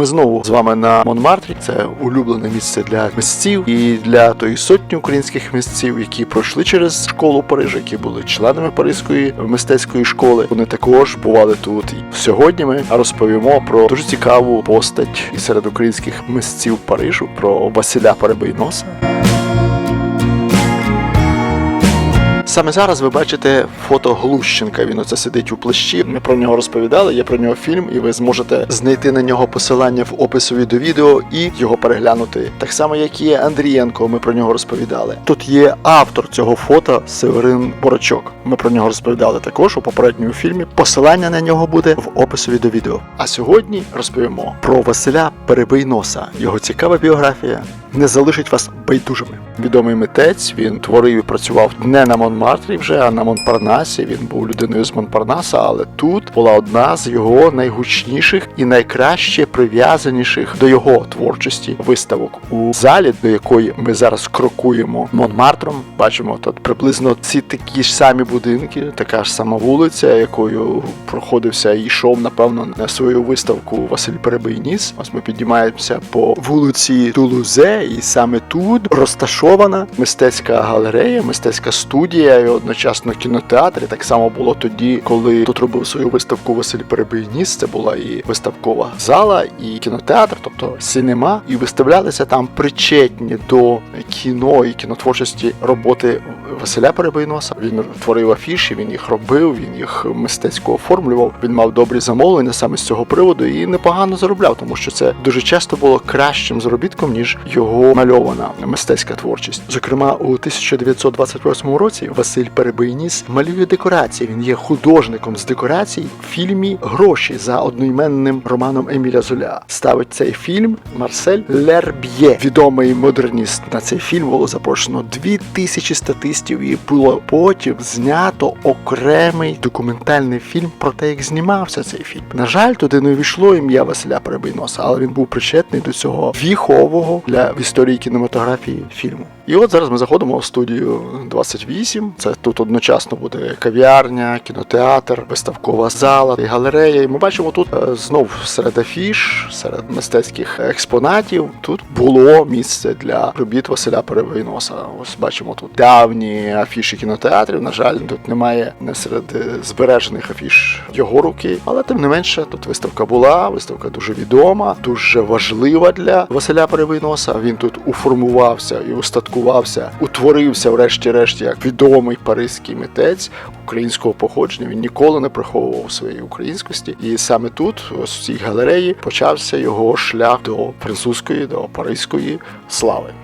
Ми знову з вами на Монмартрі. Це улюблене місце для мисців і для тої сотні українських мисців, які пройшли через школу Парижа, які були членами Паризької мистецької школи. Вони також бували тут. Сьогодні ми розповімо про дуже цікаву постать і серед українських мисців Парижу про Василя Перебийноса. Саме зараз ви бачите фото Глущенка. Він оце сидить у плащі. Ми про нього розповідали. Є про нього фільм, і ви зможете знайти на нього посилання в описові до відео і його переглянути. Так само, як є Андрієнко. Ми про нього розповідали. Тут є автор цього фото Северин Борочок. Ми про нього розповідали також у попередньому фільмі. Посилання на нього буде в описові до відео. А сьогодні розповімо про Василя Перебийноса. Його цікава біографія не залишить вас байдужими. Відомий митець, він творив і працював не на Монмартрі вже, а на Монпарнасі. Він був людиною з Монпарнаса, але тут була одна з його найгучніших і найкраще прив'язаніших до його творчості виставок у залі, до якої ми зараз крокуємо Монмартром. Бачимо тут приблизно ці такі ж самі будинки, така ж сама вулиця, якою проходився і йшов, напевно, на свою виставку Василь Перебийніс. Ось ми піднімаємося по вулиці Тулузе, і саме тут розташована мистецька галерея, мистецька студія і одночасно кінотеатр. Так само було тоді, коли тут робив свою виставку Василь Перебийніс. Це була і виставкова зала, і кінотеатр, тобто синема, і виставлялися там причетні до кіно і кінотворчості роботи Василя Перебийноса. Він творив афіші, він їх робив, він їх мистецько оформлював. Він мав добрі замовлення саме з цього приводу і непогано заробляв, тому що це дуже часто було кращим заробітком ніж його мальована мистецька творчість. Зокрема, у 1928 році Василь Перебийніс малює декорації. Він є художником з декорацій в фільмі Гроші за одноіменним романом Еміля Золя. Ставить цей фільм Марсель Лерб'є, відомий модерніст. На цей фільм було запрошено 2000 статистів, і було потім знято окремий документальний фільм про те, як знімався цей фільм. На жаль, туди не увійшло ім'я Василя Перебийноса, але він був причетний до цього віхового для історії кінематографії фільму. І от зараз ми заходимо в студію 28. Це тут одночасно буде кав'ярня, кінотеатр, виставкова зала і галерея. І ми бачимо тут е, знов серед афіш, серед мистецьких експонатів. Тут було місце для робіт Василя Перевойноса. Ось бачимо тут давні афіші кінотеатрів. На жаль, тут немає не серед е, збережених афіш його руки, але тим не менше, тут виставка була. Виставка дуже відома, дуже важлива для Василя Перевойноса. Він тут уформувався і устаткувався, утворився, врешті-решт, як відомий паризький митець українського походження. Він ніколи не приховував своєї українськості. І саме тут, ось в цій галереї, почався його шлях до французької, до паризької слави.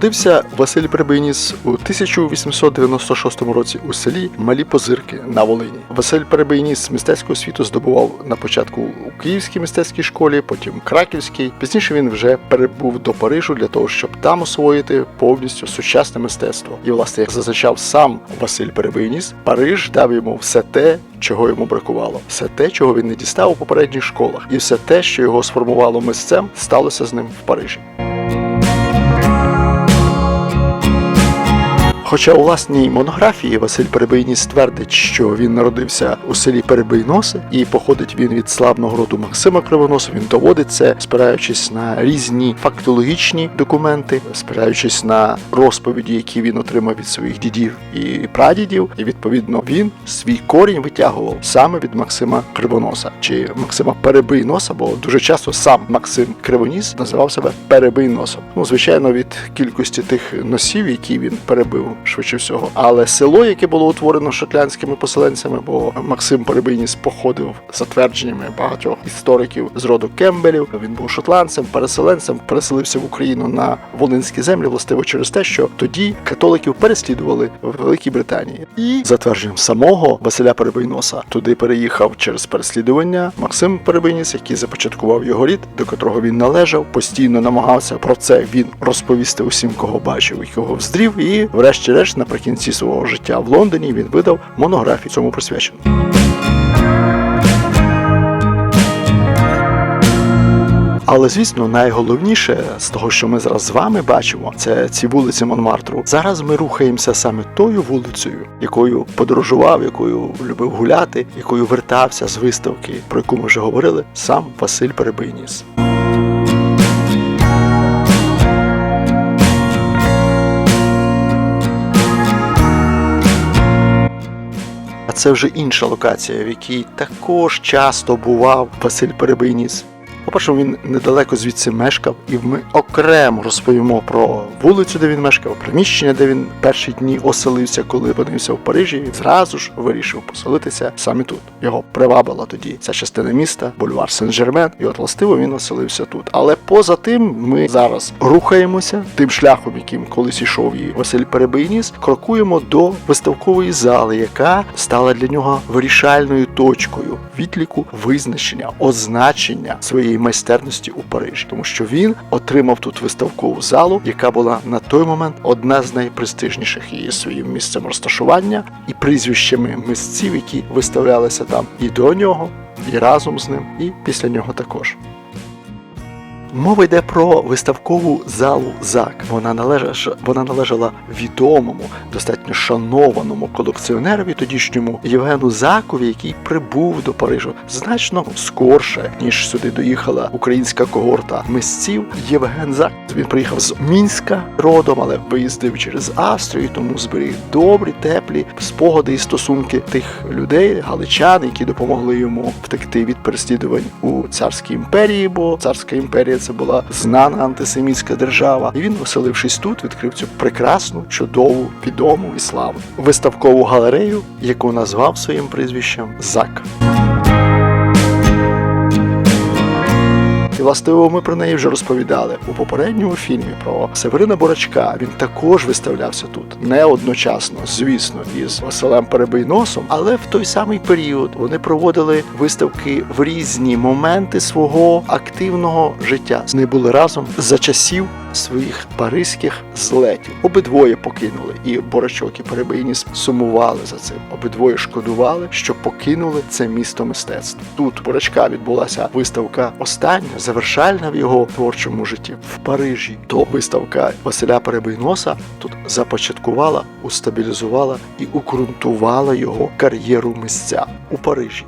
Народився Василь Перебийніс у 1896 році у селі Малі Позирки на Волині. Василь Перебийніс мистецького світу здобував на початку у Київській мистецькій школі, потім Краківській. Пізніше він вже перебув до Парижу для того, щоб там освоїти повністю сучасне мистецтво. І, власне, як зазначав сам Василь Перебийніс, Париж дав йому все те, чого йому бракувало, все те, чого він не дістав у попередніх школах, і все те, що його сформувало мисцем, сталося з ним в Парижі. Хоча у власній монографії Василь Перебийніс твердить, що він народився у селі Перебийноси і походить він від славного роду Максима Кривоноса. Він доводить це, спираючись на різні фактологічні документи, спираючись на розповіді, які він отримав від своїх дідів і прадідів. І відповідно він свій корінь витягував саме від Максима Кривоноса чи Максима Перебийноса, бо дуже часто сам Максим Кривоніс називав себе Перебийносом. Ну, звичайно, від кількості тих носів, які він перебив швидше всього. Але село, яке було утворено шотландськими поселенцями, бо Максим Перебийніс походив за твердженнями багатьох істориків з роду Кембелів. Він був шотландцем, переселенцем, переселився в Україну на Волинські землі, властиво через те, що тоді католиків переслідували в Великій Британії. І за твердженням самого Василя Перебийноса туди переїхав через переслідування Максим Перебийніс, який започаткував його рід, до котрого він належав, постійно намагався про це він розповісти усім, кого бачив і кого вздрів. І, врешті-решт, наприкінці свого життя в Лондоні він видав монографію цьому присвячену. Але звісно, найголовніше з того, що ми зараз з вами бачимо, це ці вулиці Монмартру. Зараз ми рухаємося саме тою вулицею, якою подорожував, якою любив гуляти, якою вертався з виставки, про яку ми вже говорили, сам Василь Перебийніс. Це вже інша локація, в якій також часто бував Василь Перебийніс. По-перше, він недалеко звідси мешкав, і ми окремо розповімо про вулицю, де він мешкав, приміщення, де він перші дні оселився, коли опинився в Парижі. І зразу ж вирішив поселитися саме тут. Його привабила тоді ця частина міста, бульвар Сен-Жермен, і от властиво він оселився тут. Але поза тим, ми зараз рухаємося тим шляхом, яким колись ішов і Василь Перебийніс, крокуємо до виставкової зали, яка стала для нього вирішальною точкою відліку визначення, означення своєї майстерності у Парижі, тому що він отримав тут виставкову залу, яка була на той момент одна з найпрестижніших її своїм місцем розташування і прізвищами мисців, які виставлялися там і до нього, і разом з ним, і після нього також. Мова йде про виставкову залу ЗАК. Вона належала, вона належала відомому, достатньо шанованому колекціонерові тодішньому Євгену Закові, який прибув до Парижу значно скорше, ніж сюди доїхала українська когорта мисців. Євген Зак. Він приїхав з Мінська родом, але виїздив через Австрію, тому зберіг добрі, теплі спогади і стосунки тих людей, галичан, які допомогли йому втекти від переслідувань у царській імперії, бо царська імперія це була знана антисемітська держава. І він, оселившись тут, відкрив цю прекрасну, чудову, відому і славу виставкову галерею, яку назвав своїм прізвищем Зак. І властиво ми про неї вже розповідали у попередньому фільмі про Северина Борачка. Він також виставлявся тут не одночасно, звісно, із Василем Перебийносом, але в той самий період вони проводили виставки в різні моменти свого активного життя. Вони були разом за часів своїх паризьких злетів. Обидвоє покинули, і Борачок і Перебийніс сумували за цим. Обидвоє шкодували, що покинули це місто мистецтв. Тут Борачка відбулася виставка остання, завершальна в його творчому житті в Парижі. То виставка Василя Перебийноса тут започаткувала, устабілізувала і укрунтувала його кар'єру мисця у Парижі.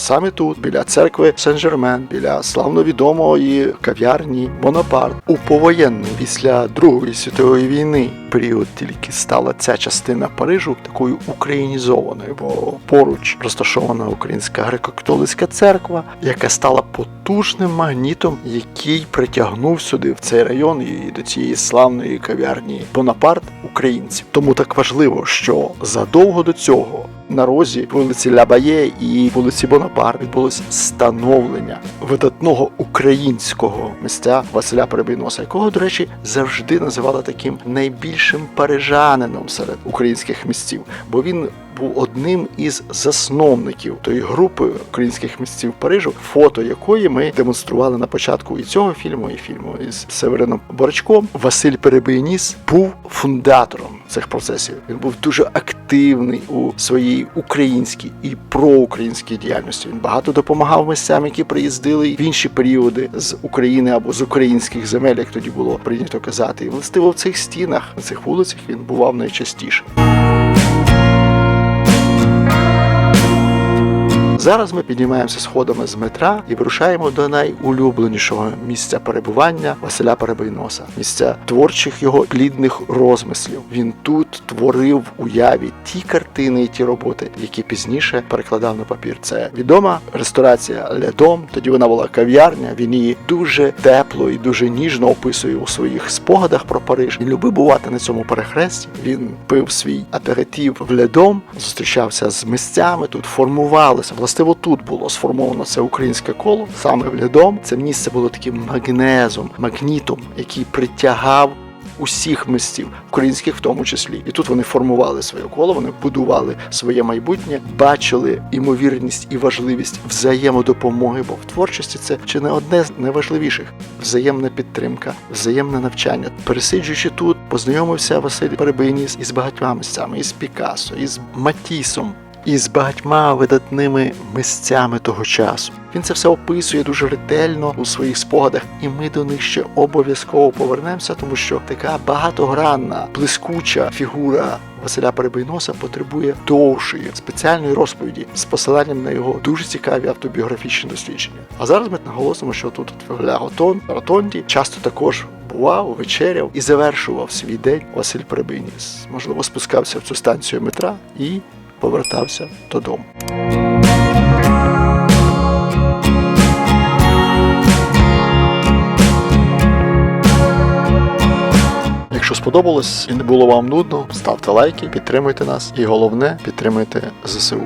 Саме тут, біля церкви Сен-Жермен, біля славновідомої кав'ярні Бонапарт, у повоєнний після Другої світової війни період тільки стала ця частина Парижу такою українізованою, бо поруч розташована українська греко-католицька церква, яка стала потужним магнітом, який притягнув сюди в цей район і до цієї славної кав'ярні Бонапарт українців. Тому так важливо, що задовго до цього на розі вулиці Лябає і вулиці Бонапарт відбулось становлення видатного українського митця Василя Перебийноса, якого, до речі, завжди називали таким найбільшим парижанином серед українських митців, бо він був одним із засновників тої групи українських митців Парижу, фото якої ми демонстрували на початку і цього фільму, і фільму із Северином Борочком. Василь Перебийніс був фундатором цих процесів. Він був дуже активний у своїй українській і проукраїнській діяльності. Він багато допомагав мисцям, які приїздили в інші періоди з України або з українських земель, як тоді було прийнято казати. І властиво в цих стінах, на цих вулицях він бував найчастіше. Зараз ми піднімаємося сходами з метра і вирушаємо до найулюбленішого місця перебування Василя Перебийноса, місця творчих його плідних розмислів. Він тут творив уяві ті картини і ті роботи, які пізніше перекладав на папір. Це відома ресторація Ледом. Тоді вона була кав'ярня. Він її дуже тепло і дуже ніжно описує у своїх спогадах про Париж. Він любив бувати на цьому перехресті. Він пив свій аперитив в Ледом, зустрічався з місцями. Тут формувалися. Властиво тут було сформовано це українське коло саме в Ледом. Це місце було таким магнезом, магнітом, який притягав. Усіх мистів, українських в тому числі, і тут вони формували своє коло, вони будували своє майбутнє, бачили імовірність і важливість взаємодопомоги, бо в творчості це чи не одне з найважливіших взаємна підтримка, взаємне навчання. Пересиджуючи тут, познайомився Василь Перебийніс із багатьма місцями, із Пікассо, із Матісом. Із багатьма видатними мисцями того часу. Він це все описує дуже ретельно у своїх спогадах, і ми до них ще обов'язково повернемося, тому що така багатогранна, блискуча фігура Василя Перебийноса потребує довшої спеціальної розповіді з посиланням на його дуже цікаві автобіографічні дослідження. А зараз ми наголосимо, що тут в Ля Ротон, Ротонді часто також бував, вечеряв і завершував свій день Василь Перебийніс. Можливо, спускався в цю станцію метра і повертався додому. Якщо сподобалось і не було вам нудно, ставте лайки, підтримуйте нас і головне підтримуйте ЗСУ.